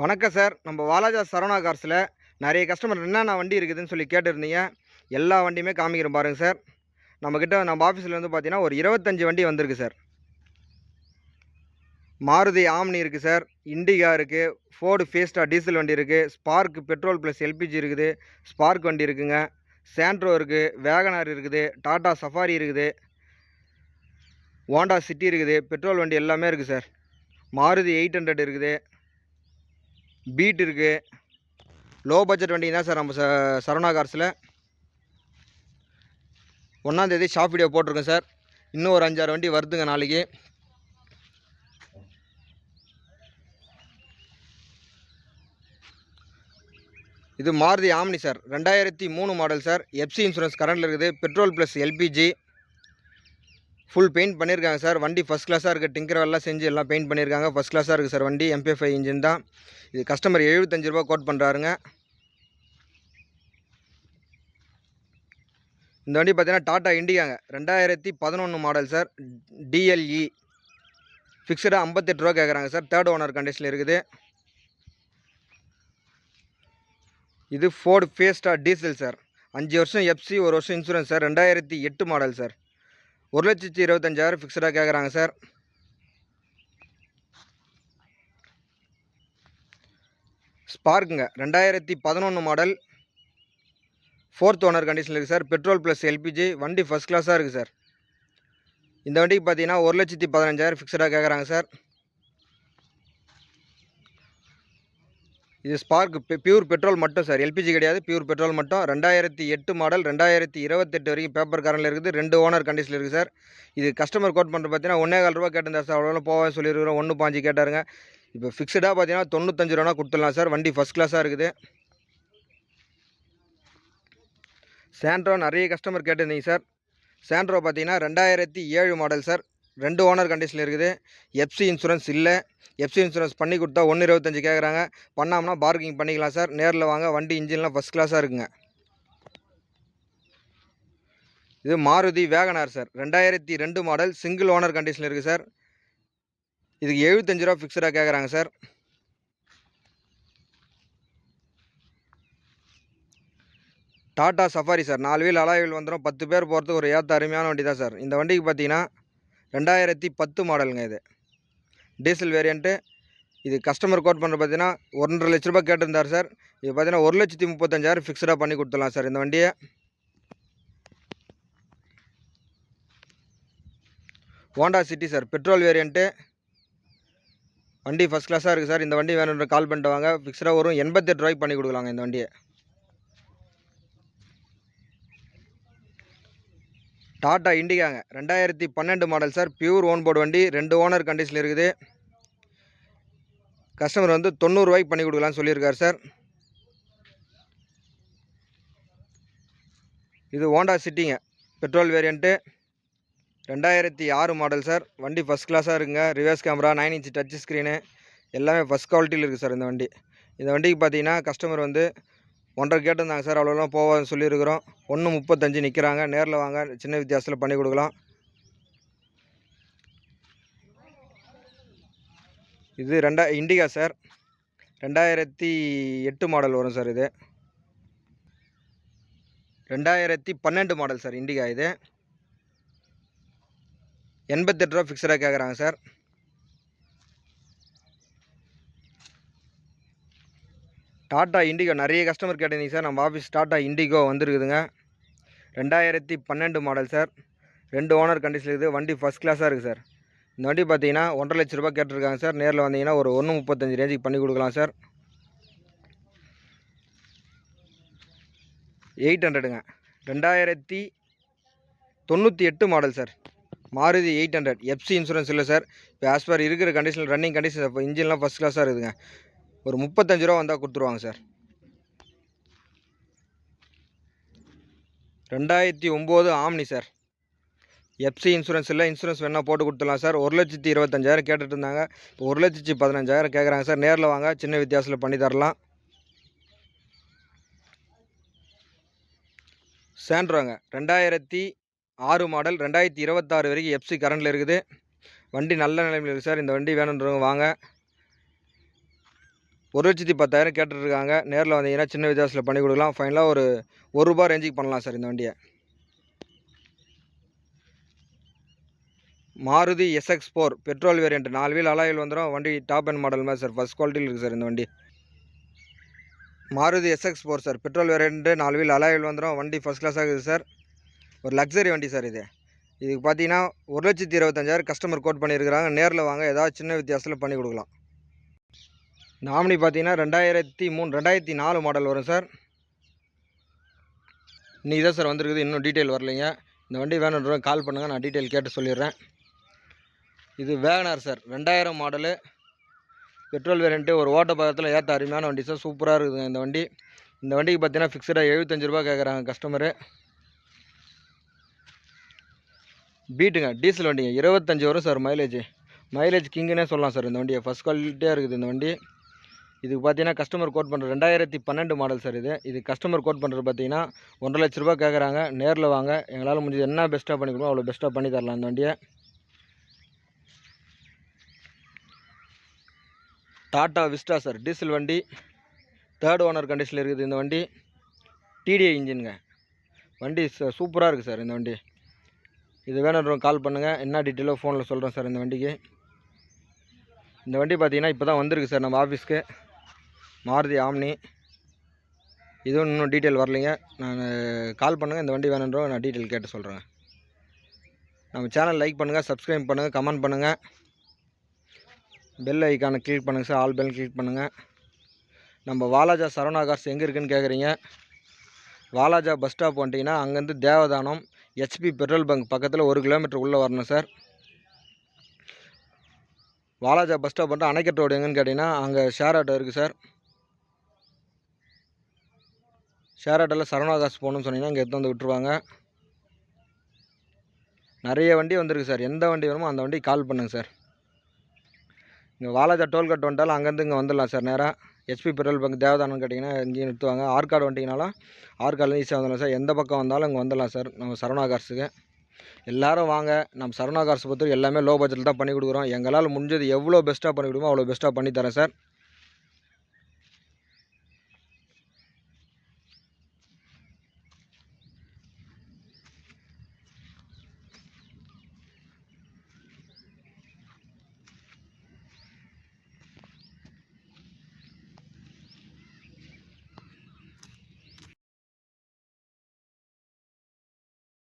வணக்கம் சார். நம்ம வாலாஜா சரவணா கார்ஸில் நிறைய கஸ்டமர் என்னென்ன வண்டி இருக்குதுன்னு சொல்லி கேட்டிருந்தீங்க. எல்லா வண்டியுமே காமிக்கிறோம் பாருங்கள் சார். நம்மக்கிட்ட நம்ம ஆஃபீஸில் வந்து பார்த்தீங்கன்னா ஒரு இருபத்தஞ்சி வண்டி வந்திருக்கு சார். மாருதி ஆம்னி இருக்குது சார். இண்டிகா இருக்குது ஃபோர்டு ஃபேஸ்டா டீசல் வண்டி இருக்குது ஸ்பார்க் பெட்ரோல் ப்ளஸ் எல்பிஜி இருக்குது. ஸ்பார்க் வண்டி இருக்குங்க. சாண்ட்ரோ இருக்குது வேகனார் இருக்குது. டாடா சஃபாரி இருக்குது. ஹோண்டா சிட்டி இருக்குது. பெட்ரோல் வண்டி எல்லாமே இருக்குது சார். மாருதி எயிட் ஹண்ட்ரட் இருக்குது. பீட் இருக்குது லோ பட்ஜெட் வண்டி தான் சார் நம்ம ச சரவணா கார்ஸில் ஒன்றாந்தேதி ஷாப் வீடியோ போட்டிருக்கோம் சார். இன்னும் ஒரு அஞ்சாறு வண்டி வருதுங்க நாளைக்கு. இது மாருதி ஆம்னி சார். ரெண்டாயிரத்தி மூணு மாடல் சார். எஃப்சி இன்சூரன்ஸ் கரண்டில் இருக்குது. Petrol plus LPG full paint பண்ணியிருக்காங்க சார் வண்டி ஃபஸ்ட் கிளாஸாக இருக்குது டிங்கரவெல்லாம் செஞ்சு எல்லாம் பெயிண்ட் பண்ணியிருக்காங்க ஃபஸ்ட் கிளாஸாக இருக்குது சார் வண்டி. எம்பி ஃபைவ் இன்ஜின் தான். இது கஸ்டமர் எழுபத்தஞ்சு ரூபா கோட் பண்ணுறாருங்க இந்த வண்டி பார்த்தீங்கன்னா டாட்டா இண்டிகாங்க ரெண்டாயிரத்தி பதினொன்று மாடல் சார் டிஎல்இ ஃபிக்ஸடாக ஐம்பத்தெட்டு ரூபா கேட்குறாங்க சார் தேர்ட் ஓனர் கண்டிஷனில் இருக்குது. இது ஃபோர்டு ஃபேஸ்டா டீசல் சார் அஞ்சு வருஷம் எஃப்சி ஒரு வருஷம் இன்சூரன்ஸ் சார் ரெண்டாயிரத்தி எட்டு மாடல் சார் ஒரு லட்சத்தி இருபத்தஞ்சாயிரம் ஃபிக்ஸ்டாக கேட்குறாங்க சார் ஸ்பார்க்குங்க ரெண்டாயிரத்தி பதினொன்று மாடல் ஃபோர்த் ஓனர் கண்டிஷனில் இருக்குது சார் பெட்ரோல் ப்ளஸ் எல்பிஜி வண்டி ஃபஸ்ட் கிளாஸாக இருக்குது சார் இந்த வண்டிக்கு பார்த்தீங்கன்னா ஒரு லட்சத்தி பதினஞ்சாயிரம் ஃபிக்ஸ்டாக கேட்குறாங்க சார் இது ஸ்பார்க் பியூர் பெட்ரோல் மட்டும் சார் எல்பிஜி கிடையாது பியூர் பெட்ரோல் மட்டும். ரெண்டாயிரத்தி எட்டு மாடல் ரெண்டாயிரத்தி இருபத்தெட்டு வரைக்கும் பேப்பர் காரில் இருக்குது. ரெண்டு ஓனர் கண்டிஷனில் இருக்குது சார் இது கஸ்டமர் கோட் பண்ணுறது பார்த்தீங்கன்னா ஒன்றே கால் ரூபா கேட்டிருந்தார் சார் அவ்வளோ போவேன் சொல்லியிருக்கிறோம். ஒன்று பாஞ்சு கேட்டாருங்க. இப்போ ஃபிக்ஸடாக பார்த்தீங்கன்னா தொண்ணூத்தஞ்சு ரூபா கொடுத்துடலாம் சார் வண்டி ஃபஸ்ட் கிளாஸாக இருக்குது. சாண்ட்ரோ நிறைய கஸ்டமர் கேட்டிருந்தீங்க சார் சாண்ட்ரோ பார்த்தீங்கன்னா ரெண்டாயிரத்தி ஏழு மாடல் சார் ரெண்டு ஓனர் கண்டிஷனில் இருக்குது. எஃப்சி இன்சூரன்ஸ் இல்லை. எஃப்சி இன்சூரன்ஸ் பண்ணி கொடுத்தா ஒன்று இருபத்தஞ்சி கேட்குறாங்க பண்ணாமனா பார்க்கிங் பண்ணிக்கலாம் சார் நேரில் வாங்க. வண்டி இன்ஜின்லாம் ஃபஸ்ட் கிளாஸாக இருக்குங்க. இது மாருதி வேகனார் சார் ரெண்டாயிரத்தி ரெண்டு மாடல் சிங்கிள் ஓனர் கண்டிஷனில் இருக்குது சார் இதுக்கு எழுபத்தஞ்சு ரூபா ஃபிக்ஸடாக கேட்குறாங்க சார் டாடா சஃபாரி சார் நாலு வீல் அலாய் வீல் வந்துடும் பத்து பேர் போகிறதுக்கு ஒரு ஏற்ற அருமையான வண்டி தான் சார் இந்த வண்டிக்கு பார்த்தீங்கன்னா ரெண்டாயிரத்தி பத்து மாடலுங்க இது. டீசல் வேரியண்ட்டு இது கஸ்டமர் கோட் பண்ணுறது பார்த்தீங்கன்னா ஒன்றரை லட்ச ரூபாய் கேட்டிருந்தார் சார். இது பார்த்தீங்கன்னா ஒரு லட்சத்தி முப்பத்தஞ்சாயிரம் ஃபிக்ஸடாக பண்ணி கொடுத்துடலாம் சார் இந்த வண்டியை. Honda City sir. Petrol variant வண்டி ஃபஸ்ட் கிளாஸாக இருக்குது சார். இந்த வண்டி வேணுன்ற கால் பண்ணிட்டு வாங்க. ஃபிக்ஸடாக வரும் எண்பத்தெட்டு ரூபாய்க்கு பண்ணி கொடுக்கலாங்க இந்த வண்டியை. டாட்டா இண்டிகாங்க. ரெண்டாயிரத்தி பன்னெண்டு model sir. Pure own board வண்டி ரெண்டு ஓனர் கண்டிஷனில் இருக்குது. கஸ்டமர் வந்து தொண்ணூறுரூவாய்க்கு பண்ணி கொடுக்கலான்னு சொல்லியிருக்காரு சார். இது ஹோண்டா சிட்டிங்க பெட்ரோல் வேரியண்ட்டு ரெண்டாயிரத்தி ஆறு மாடல் சார். வண்டி ஃபஸ்ட் கிளாஸாக இருக்குங்க. Reverse camera nine inch touch screen எல்லாமே ஃபஸ்ட் குவாலிட்டியில் இருக்குது சார் இந்த வண்டி. இந்த வண்டிக்கு பார்த்தீங்கன்னா கஸ்டமர் வந்து ஒன்றரை கேட்டிருந்தாங்க சார் அவ்வளோலாம் போவாதுன்னு சொல்லியிருக்கிறோம். ஒன்று முப்பத்தஞ்சு நிற்கிறாங்க நேரில் வாங்க சின்ன வித்தியாசத்தில் பண்ணி கொடுக்கலாம். இது ரெண்டா இண்டிகா சார். ரெண்டாயிரத்தி எட்டு மாடல் வரும் சார் இது. ரெண்டாயிரத்தி பன்னெண்டு மாடல் சார் இண்டிகா இது. எண்பத்தெட்டு ரூபா ஃபிக்ஸடாக கேட்குறாங்க சார். டாட்டா இண்டிகோ நிறைய கஸ்டமர் கேட்டிருந்தீங்க சார். நம்ம ஆஃபீஸ் டாட்டா இண்டிகோ வந்துருக்குதுங்க. ரெண்டாயிரத்தி பன்னெண்டு மாடல் சார். ரெண்டு ஓனர் கண்டிஷன் இருக்குது. வண்டி ஃபஸ்ட் கிளாஸாக இருக்குது சார். இந்த வண்டி பார்த்தீங்கன்னா ஒன்றரை லட்ச ரூபா கேட்டிருக்காங்க சார். நேரில் வந்தீங்கன்னா ஒரு ஒன்று முப்பத்தஞ்சு ரேஞ்சுக்கு பண்ணி கொடுக்கலாம் சார். எயிட் ஹண்ட்ரடுங்க. ரெண்டாயிரத்தி தொண்ணூற்றி எட்டு model sir. Maruti eight hundred. FC insurance இல்லை சார். இப்போ ஆஸ் பார் இருக்கிற கண்டிஷனில் ரன்னிங் கண்டிஷன் இப்போ இன்ஜின்லாம் ஃபஸ்ட் கிளாஸாக இருக்குதுங்க. ஒரு முப்பத்தஞ்சு ரூபா வந்தால் கொடுத்துருவாங்க சார். ரெண்டாயிரத்தி ஒம்பது ஆம்னி சார். எஃப்சி இன்சூரன்ஸ் இல்லை இன்சூரன்ஸ் வேணால் போட்டு கொடுத்துடலாம் சார். ஒரு லட்சத்தி இருபத்தஞ்சாயிரம் கேட்டுட்டு இருந்தாங்க. இப்போ ஒரு லட்சத்தி பதினஞ்சாயிரம் கேட்குறாங்க சார். நேரில் வாங்க சின்ன வித்தியாசத்தில் பண்ணி தரலாம். சேண்ட்ரோங்க ரெண்டாயிரத்தி ஆறு மாடல் ரெண்டாயிரத்தி இருபத்தாறு வரைக்கும் எஃப்சி கரண்டில் இருக்குது. வண்டி நல்ல நிலைமையில் இருக்குது சார். இந்த வண்டி வேணுன்றவங்க வாங்க. ஒரு லட்சத்தி பத்தாயிரம் கேட்டுருக்காங்க நேரில் வந்தீங்கன்னா சின்ன வித்தியாசத்தில் பண்ணி கொடுக்கலாம். ஃபைனலாக ஒரு ஒரு ரூபா ரேஞ்சுக்கு பண்ணலாம் சார் இந்த வண்டியை. Maruti SX four petrol variant நாலு வீல் அலாயில் வந்துடும் வண்டி டாப் அண்ட் மாடல் மாதிரி சார் ஃபஸ்ட் குவாலிட்டியில் இருக்குது சார் இந்த வண்டி. Maruti SX four sir petrol variant நாலு வீல் அலாயில் வந்துடும் வண்டி ஃபஸ்ட் கிளாஸாக இருக்குது சார் ஒரு லக்ஸரி வண்டி சார் இது. இதுக்கு பார்த்தீங்கன்னா ஒரு லட்சத்தி இருபத்தஞ்சாயிரம் கஸ்டமர் கோட் பண்ணியிருக்கிறாங்க நேரில் வாங்க. ஏதாவது சின்ன வித்தியாசத்தில் பண்ணி கொடுக்கலாம். நாமினி பார்த்தீங்கன்னா ரெண்டாயிரத்தி மூணு ரெண்டாயிரத்தி நாலு மாடல் வரும் சார் இன்றைக்கி தான் சார் வந்திருக்குது. இன்னும் டீட்டெயில் வரலைங்க. இந்த வண்டி வேணுன்றவங்க கால் பண்ணுங்கள் நான் டீட்டெயில் கேட்டு சொல்லிடுறேன். இது வேகனார் சார் ரெண்டாயிரம் மாடலு பெட்ரோல் வேரியண்ட்டு ஒரு ஓட்ட பக்கத்தில் ஏற்ற அருமையான வண்டி சார் சூப்பராக இருக்குதுங்க இந்த வண்டி. இந்த வண்டிக்கு பார்த்தீங்கன்னா ஃபிக்ஸடாக எழுபத்தஞ்சு ரூபா கேட்குறாங்க கஸ்டமரு பீட்டுங்க. டீசல் வண்டிங்க. இருபத்தஞ்சி வரும் சார் மைலேஜ் மைலேஜ் கிங்குன்னே சொல்லலாம் சார் இந்த வண்டியை. ஃபஸ்ட் குவாலிட்டியாக இருக்குது இந்த வண்டி. இதுக்கு பார்த்தீங்கன்னா கஸ்டமர் கோட் பண்ணுற ரெண்டாயிரத்தி பன்னெண்டு மாடல் சார் இது. இது கஸ்டமர் கோட் பண்ணுறது பார்த்தீங்கன்னா ஒன்றரை லட்ச ரூபா கேட்குறாங்க நேரில் வாங்க. எங்களால் முடிஞ்சது என்ன பெஸ்ட்டாக பண்ணிக்கணும் அவ்வளோ பெஸ்ட்டாக பண்ணி தரலாம் இந்த வண்டியை. டாட்டா விஸ்டா சார் டீசல் வண்டி. தேர்ட் ஓனர் கண்டிஷனில் இருக்குது இந்த வண்டி. டிடிஐ இன்ஜினுங்க வண்டி சூப்பராக இருக்குது சார் இந்த வண்டி. இது வேணுன்றவங்க கால் பண்ணுங்கள் என்ன டீட்டெயிலோ ஃபோனில் சொல்கிறேன் சார் இந்த வண்டிக்கு. இந்த வண்டி பார்த்தீங்கன்னா இப்போ தான் வந்திருக்கு சார் நம்ம ஆஃபீஸ்க்கு மாருதி ஆம்னி. இதுவும் இன்னும் டீட்டெயில் வரலைங்க. நான் கால் பண்ணுங்கள் இந்த வண்டி வேணுன்றவங்க நான் டீட்டெயில் கேட்டு சொல்கிறேன் நம்ம சேனல் லைக் பண்ணுங்கள் சப்ஸ்கிரைப் பண்ணுங்கள் கமெண்ட் பண்ணுங்கள் பெல் ஐக்கானை கிளிக் பண்ணுங்கள் சார் ஆல் பெல் கிளிக் பண்ணுங்கள் நம்ம வாலாஜா சரவணா கார்ஸ் எங்கே இருக்குன்னு கேட்குறீங்க வாலாஜா பஸ் ஸ்டாப் வந்துட்டிங்கன்னா அங்கேருந்து தேவதானம் ஹெச்பி பெட்ரோல் பங்க் பக்கத்தில் ஒரு கிலோமீட்டர் உள்ளே வரணும் சார் வாலாஜா பஸ் ஸ்டாப் வந்துட்டு அணைக்கட்டு ரோடு எங்கன்னு கேட்டிங்கன்னா அங்கே ஷேர் ஆட்டோ இருக்குது சார் ஷேர் ஆட்டோவில் சரவணா காசு போகணும்னு சொன்னீங்கன்னா இங்கே எடுத்து வந்து விட்டுருவாங்க. நிறைய வண்டி வந்திருக்கு சார். எந்த வண்டி வேணுமோ அந்த வண்டி கால் பண்ணுங்கள் சார். இங்கே வாலாஜா டோல்கட் வந்துட்டாலும் அங்கேருந்து இங்கே வந்துடலாம் சார் நேராக ஹெச்பி பெட்ரோல் பங்க் தேவதானம் கேட்டிங்கன்னா இங்கேயும் நிறுத்துவாங்க. ஆற்காடு வந்துட்டிங்கனாலும் ஆர்காட்லேருந்து ஈஸியாக வந்துடலாம் சார். எந்த பக்கம் வந்தாலும் இங்கே வந்துடலாம் சார். நம்ம சரவணா கார்ஸுக்கு. எல்லோரும் வாங்க. நம்ம சரவணா கார்ஸ் பொறுத்தவரை எல்லாமே லோ பட்ஜெட்டில் தான் பண்ணி கொடுக்குறோம். எங்களால் முடிஞ்சது எவ்வளோ பெஸ்ட்டாக பண்ணி கொடுமோ அவ்வளோ பெஸ்ட்டாக பண்ணி தரேன் சார்.